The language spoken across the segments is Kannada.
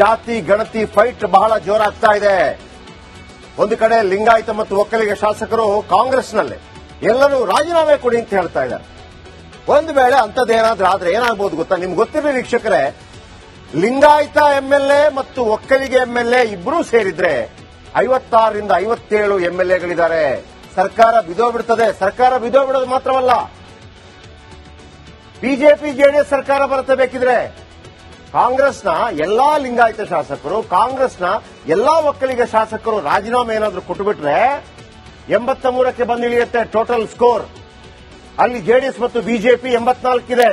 ಜಾತಿ, ಗಣತಿ, ಫೈಟ್ ಬಹಳ ಜೋರಾಗ್ತಾ ಇದೆ. ಒಂದು ಕಡೆ ಲಿಂಗಾಯತ ಮತ್ತು ಒಕ್ಕಲಿಗ ಶಾಸಕರು ಕಾಂಗ್ರೆಸ್ನಲ್ಲಿ ಎಲ್ಲರೂ ರಾಜೀನಾಮೆ ಕೊಡಿ ಅಂತ ಹೇಳ್ತಾ ಇದ್ದಾರೆ. ಒಂದು ವೇಳೆ ಅಂತದೇನಾದ್ರೂ ಆದ್ರೆ ಏನಾಗ್ಬೋದು ಗೊತ್ತಾ? ನಿಮ್ಗೆ ಗೊತ್ತಿರಲಿ ವೀಕ್ಷಕರೇ, ಲಿಂಗಾಯತ ಎಂಎಲ್ಎ ಮತ್ತು ಒಕ್ಕಲಿಗ ಎಂಎಲ್ಎ ಇಬ್ಬರೂ ಸೇರಿದ್ರೆ ಐವತ್ತಾರರಿಂದ ಐವತ್ತೇಳು ಎಂಎಲ್ಎಗಳಿದ್ದಾರೆ. ಸರ್ಕಾರ ಬಿದ್ದೋಗ್ಬಿಡ್ತದೆ ಸರ್ಕಾರ ಬಿದ್ದೋಗ್ಬಿಡೋದು ಮಾತ್ರವಲ್ಲ, ಬಿಜೆಪಿ ಜೆಡಿಎಸ್ ಸರ್ಕಾರ ಬರುತ್ತೆ ಬೇಕಿದ್ರೆ. ಕಾಂಗ್ರೆಸ್ನ ಎಲ್ಲಾ ಲಿಂಗಾಯತ ಶಾಸಕರು, ಕಾಂಗ್ರೆಸ್ನ ಎಲ್ಲಾ ಒಕ್ಕಲಿಗ ಶಾಸಕರು ರಾಜೀನಾಮೆ ಏನಾದರೂ ಕೊಟ್ಟುಬಿಟ್ರೆ ಎಂಬತ್ತ ಮೂರಕ್ಕೆ ಬಂದಿಳಿಯುತ್ತೆ ಟೋಟಲ್ ಸ್ಕೋರ್ ಅಲ್ಲಿ ಜೆಡಿಎಸ್ ಮತ್ತು ಬಿಜೆಪಿ ಎಂಬತ್ನಾಲ್ಕಿದೆ.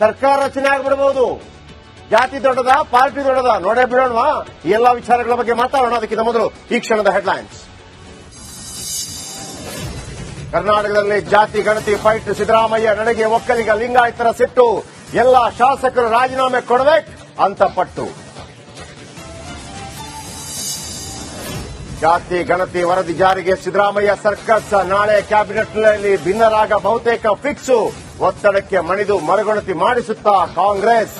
ಸರ್ಕಾರ ರಚನೆ ಆಗ್ಬಿಡಬಹುದು ಜಾತಿ ದೊಡ್ಡದ, ಪಾರ್ಟಿ ದೊಡ್ಡದ? ನೋಡೇ ಬಿಡೋಣವಾ? ಈ ಎಲ್ಲಾ ವಿಚಾರಗಳ ಬಗ್ಗೆ ಮಾತಾಡೋಣ. ಅದಕ್ಕಿಂತ ಮೊದಲು ಈ ಕ್ಷಣದ ಹೆಡ್ಲೈನ್ಸ್ ಕರ್ನಾಟಕದಲ್ಲಿ ಜಾತಿ, ಗಣತಿ ಫೈಟ್ ಸಿದ್ದರಾಮಯ್ಯ ನಡೆಗೆ ಒಕ್ಕಲಿಗ ಲಿಂಗಾಯತರ ಸಿಟ್ಟು. ಎಲ್ಲ ಶಾಸಕರು ರಾಜೀನಾಮೆ ಕೊಡಬೇಕು ಅಂತ ಪಟ್ಟು. ಜಾತಿ, ಗಣತಿ, ವರದಿ ಜಾರಿಗೆ ಸಿದ್ದರಾಮಯ್ಯ ಸರ್ಕಸ್ ನಾಳೆ ಕ್ಯಾಬಿನೆಟ್ನಲ್ಲಿ ಭಿನ್ನರಾಗ ಬಹುತೇಕ ಫಿಕ್ಸು. ಒತ್ತಡಕ್ಕೆ ಮಣಿದು ಮರುಗಣತಿ ಮಾಡಿಸುತ್ತಾ ಕಾಂಗ್ರೆಸ್.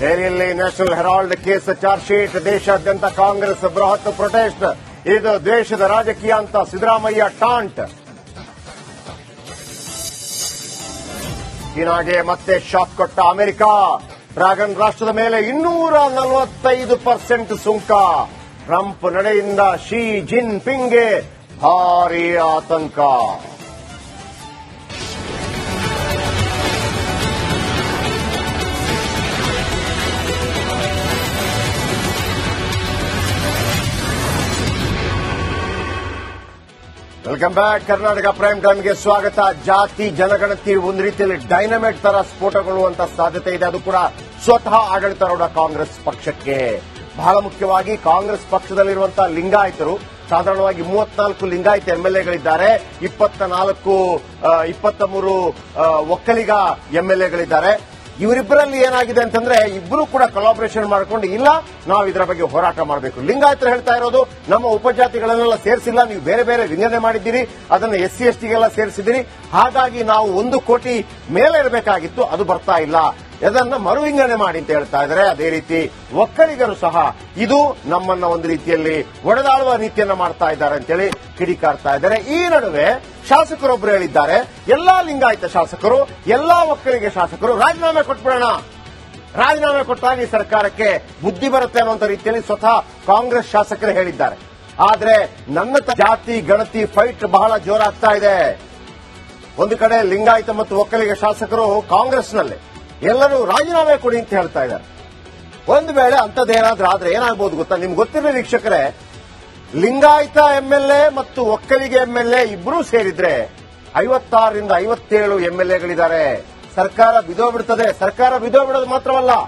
ದೆಹಲಿಯಲ್ಲಿ National Herald case charge sheet ದೇಶಾದ್ಯಂತ ಕಾಂಗ್ರೆಸ್ ಬೃಹತ್ ಪ್ರೊಟೆಸ್ಟ್. ಇದು ದ್ವೇಷದ ರಾಜಕೀಯ ಅಂತ ಸಿದ್ದರಾಮಯ್ಯ ಟಾಂಟ್. ಚೀನಾಗೆ ಮತ್ತೆ ಶಾಕ್ ಕೊಟ್ಟ ಅಮೆರಿಕ. ಡ್ರಾಗನ್ ರಾಷ್ಟ್ರದ ಮೇಲೆ ಇನ್ನೂರ ನಲವತ್ತೈದು ಪರ್ಸೆಂಟ್ ಸುಂಕ. ಟ್ರಂಪ್ ನಡೆಯಿಂದ ಶಿ ಜಿನ್ ಪಿಂಗ್ಗೆ ಭಾರೀ ಆತಂಕ. ವೆಲ್ಕಮ್ ಬ್ಯಾಕ್ ಕರ್ನಾಟಕ ಪ್ರೈಮ್ ಟೈಮ್ಗೆ ಸ್ವಾಗತ. ಜಾತಿ, ಜನಗಣತಿ ಒಂದು ರೀತಿಯಲ್ಲಿ ಡೈನಮೈಟ್ ತರ ಸ್ಫೋಟಗೊಳ್ಳುವಂತ ಸಾಧ್ಯತೆ ಇದೆ. ಅದು ಕೂಡ ಸ್ವತಃ ಆಡಳಿತಾರೂಢ ಕಾಂಗ್ರೆಸ್ ಪಕ್ಷಕ್ಕೆ. ಬಹಳ ಮುಖ್ಯವಾಗಿ ಕಾಂಗ್ರೆಸ್ ಪಕ್ಷದಲ್ಲಿರುವಂತಹ ಲಿಂಗಾಯತರು, ಸಾಧಾರಣವಾಗಿ ಮೂವತ್ನಾಲ್ಕು ಲಿಂಗಾಯತ ಎಂಎಲ್ಎಗಳಿದ್ದಾರೆ ಇಪ್ಪತ್ತ ನಾಲ್ಕು ಇಪ್ಪತ್ತ ಮೂರು ಒಕ್ಕಲಿಗ ಎಂಎಲ್ಎಗಳಿದ್ದಾರೆ ಇವರಿಬ್ಬರಲ್ಲಿ ಏನಾಗಿದೆ ಅಂತಂದ್ರೆ ಇಬ್ಬರು ಕೂಡ ಕೊಲಾಬರೇಷನ್ ಮಾಡಿಕೊಂಡು, ಇಲ್ಲ, ನಾವು ಇದರ ಬಗ್ಗೆ ಹೋರಾಟ ಮಾಡಬೇಕು. ಲಿಂಗಾಯತರು ಹೇಳ್ತಾ ಇರೋದು, ನಮ್ಮ ಉಪಜಾತಿಗಳನ್ನೆಲ್ಲ ಸೇರಿಸಿಲ್ಲ, ನೀವು ಬೇರೆ ಬೇರೆ ವಿಂಗಡಣೆ ಮಾಡಿದ್ದೀರಿ, ಅದನ್ನು ಎಸ್ ಸಿ ಎಸ್ ಟಿಗೆಲ್ಲ ಸೇರಿಸಿದಿರಿ ಹಾಗಾಗಿ ನಾವು ಒಂದು ಕೋಟಿ ಮೇಲೆ ಇರಬೇಕಾಗಿತ್ತು, ಅದು ಬರ್ತಾ ಇಲ್ಲ. ಅದನ್ನ ಮರು ವಿಂಗಡಣೆ ಮಾಡಿ ಅಂತ ಹೇಳ್ತಾ ಇದ್ದಾರೆ. ಅದೇ ರೀತಿ ಒಕ್ಕಲಿಗರು ಸಹ ಇದು ನಮ್ಮನ್ನ ಒಂದು ರೀತಿಯಲ್ಲಿ ಒಡೆದಾಳುವ ರೀತಿಯನ್ನ ಮಾಡ್ತಾ ಇದ್ದಾರೆ ಅಂತೇಳಿ ಕಿಡಿಕಾಡ್ತಾ ಇದ್ದಾರೆ. ಈ ನಡುವೆ ಶಾಸಕರೊಬ್ಬರು ಹೇಳಿದ್ದಾರೆ, ಎಲ್ಲಾ ಲಿಂಗಾಯತ ಶಾಸಕರು, ಎಲ್ಲಾ ಒಕ್ಕಲಿಗ ಶಾಸಕರು ರಾಜೀನಾಮೆ ಕೊಟ್ಬಿಡೋಣ. ರಾಜೀನಾಮೆ ಕೊಟ್ಟಾಗ ಈ ಸರ್ಕಾರಕ್ಕೆ ಬುದ್ಧಿ ಬರುತ್ತೆ ಅನ್ನುವಂತ ರೀತಿಯಲ್ಲಿ ಸ್ವತಃ ಕಾಂಗ್ರೆಸ್ ಶಾಸಕರು ಹೇಳಿದ್ದಾರೆ. ಆದ್ರೆ ನನ್ನ ಜಾತಿ, ಗಣತಿ, ಫೈಟ್ ಬಹಳ ಜೋರಾಗ್ತಾ ಇದೆ. ಒಂದು ಕಡೆ ಲಿಂಗಾಯತ ಮತ್ತು ಒಕ್ಕಲಿಗ ಶಾಸಕರು ಕಾಂಗ್ರೆಸ್ನಲ್ಲಿ. ಎಲ್ಲರೂ ರಾಜೀನಾಮೆ ಕೊಡಿ ಅಂತ ಹೇಳ್ತಾ ಇದ್ದಾರೆ. ಒಂದು ವೇಳೆ ಅಂತದ್ದೇನಾದ್ರೂ ಆದ್ರೆ ಏನಾಗ್ಬೋದು ಗೊತ್ತಾ? ನಿಮ್ಗೆ ಗೊತ್ತಿರಲಿ ವೀಕ್ಷಕರೇ, ಲಿಂಗಾಯತ ಎಂಎಲ್ಎ ಮತ್ತು ಒಕ್ಕಲಿಗ ಎಂಎಲ್ಎ ಇಬ್ಬರೂ ಸೇರಿದ್ರೆ ಐವತ್ತಾರರಿಂದ ಐವತ್ತೇಳು ಎಂಎಲ್ಎಗಳಿದ್ದಾರೆ. ಸರ್ಕಾರ ಬಿದ್ದೋಗ್ಬಿಡ್ತದೆ ಸರ್ಕಾರ ಬಿದ್ದೋಗ್ಬಿಡೋದು ಮಾತ್ರವಲ್ಲ.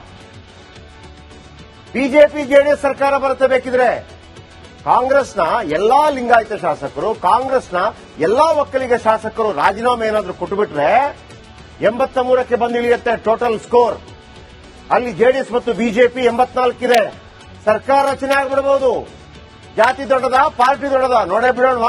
ಬಿಜೆಪಿ, ಜೆಡಿಎಸ್ ಸರ್ಕಾರ ಬರುತ್ತೆ ಬೇಕಿದ್ರೆ. ಕಾಂಗ್ರೆಸ್ನ ಎಲ್ಲಾ ಲಿಂಗಾಯತ ಶಾಸಕರು, ಕಾಂಗ್ರೆಸ್ನ ಎಲ್ಲಾ ಒಕ್ಕಲಿಗ ಶಾಸಕರು ರಾಜೀನಾಮೆ ಏನಾದ್ರೂ ಕೊಟ್ಟುಬಿಟ್ರೆ ಎಂಬತ್ತ ಮೂರಕ್ಕೆ ಬಂದಿಳಿಯುತ್ತೆ ಟೋಟಲ್ ಸ್ಕೋರ್ ಅಲ್ಲಿ ಜೆಡಿಎಸ್ ಮತ್ತು ಬಿಜೆಪಿ ಎಂಬತ್ನಾಲ್ಕಿದೆ. ಸರ್ಕಾರ ರಚನೆ ಆಗ್ಬಿಡಬಹುದು ಜಾತಿ ದೊಡ್ಡದ, ಪಾರ್ಟಿ ದೊಡ್ಡದ? ನೋಡೇ ಬಿಡೋಣ.